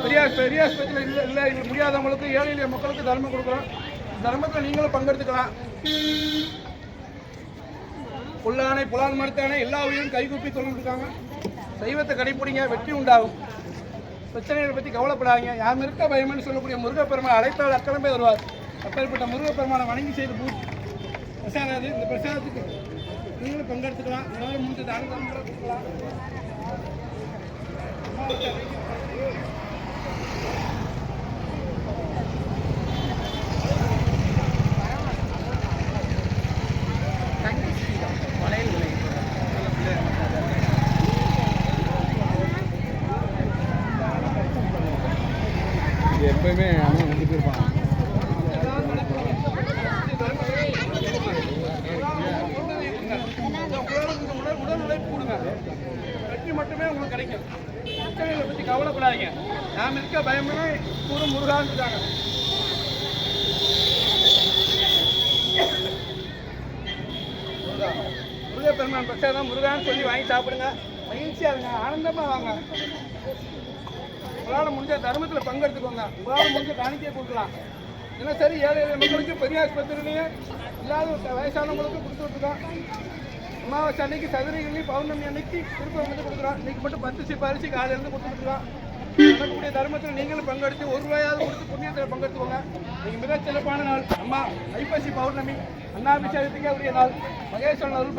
பெரியார் பெரிய ஆஸ்பத்திரியில் இல்லை இல்லை இல்லை முடியாதவங்களுக்கு ஏழை எளிய மக்களுக்கு தர்மம் கொடுக்குறோம் தர்மத்தில் நீங்களும் பங்கெடுத்துக்கலாம். புல்லானை புலால் மறுத்தானே எல்லா உயிரும் கைகூப்பி இருக்காங்க சைவத்தை கடைப்பிடிங்க வெற்றி உண்டாகும். பிரச்சனைகளை பற்றி கவலைப்படாதீங்க. யார் இருக்க பயம்னு சொல்லக்கூடிய முருகப்பெருமான் அழைத்தால் அக்கிழமை வருவார். அப்பேற்பட்ட முருகப்பெருமானை வணங்கி செய்து பூ பிரசாதம் இந்த பிரசாதத்துக்கு நீங்களும் பங்கெடுத்துக்கலாம். உணவு முடிஞ்ச தான கொடுக்கலாம் எப்பயுமே அண்ணன் ரெண்டு இருப்பாங்க. உடல் உடல் உழைப்பு கொடுங்க வெற்றி மட்டுமே உங்களுக்கு கிடைக்கும். பிரச்சனைகளை பற்றி கவலைப்படாதீங்க. நாம் இருக்க பயமே கூறு முருகான்னு இருக்காங்க. முருகா முருகப்பெருமான் பிரசாதம் முருகான்னு சொல்லி வாங்கி சாப்பிடுங்க. மகிழ்ச்சியாக இருங்க. ஆனந்தமாக வாங்க. உங்களால் முடிஞ்ச தர்மத்தில் பங்கெடுத்துக்கோங்க. உங்களால் முடிஞ்ச காணிக்கையை கொடுக்கலாம். தினசரி ஏழை ஏழை மக்களுக்கு பெரிய ஆஸ்பத்திரிலேயே இல்லாத வயசானவங்களுக்கு கொடுத்துட்ருக்கோம் அமாவாசை அன்னைக்கு சதுரகிரி பௌர்ணமி அன்னைக்கு திருப்பம் வந்து கொடுக்குறோம். இன்னைக்கு மட்டும் பத்து சிப்ப அரிசி காலையிலேருந்து கொடுத்துட்ருக்கோம் நடக்கக்கூடிய தர்மத்தில் நீங்களும் பங்கெடுத்து ஒரு ரூபாயாவது கொடுத்து புண்ணியத்தில் பங்கெடுத்துக்கோங்க. நீங்கள் மிகச் சிறப்பான நாள். அம்மா ஐப்பசி பௌர்ணமி அண்ணாபிஷேகத்துக்கே உரிய நாள். மகேஸ்வரன் அருள்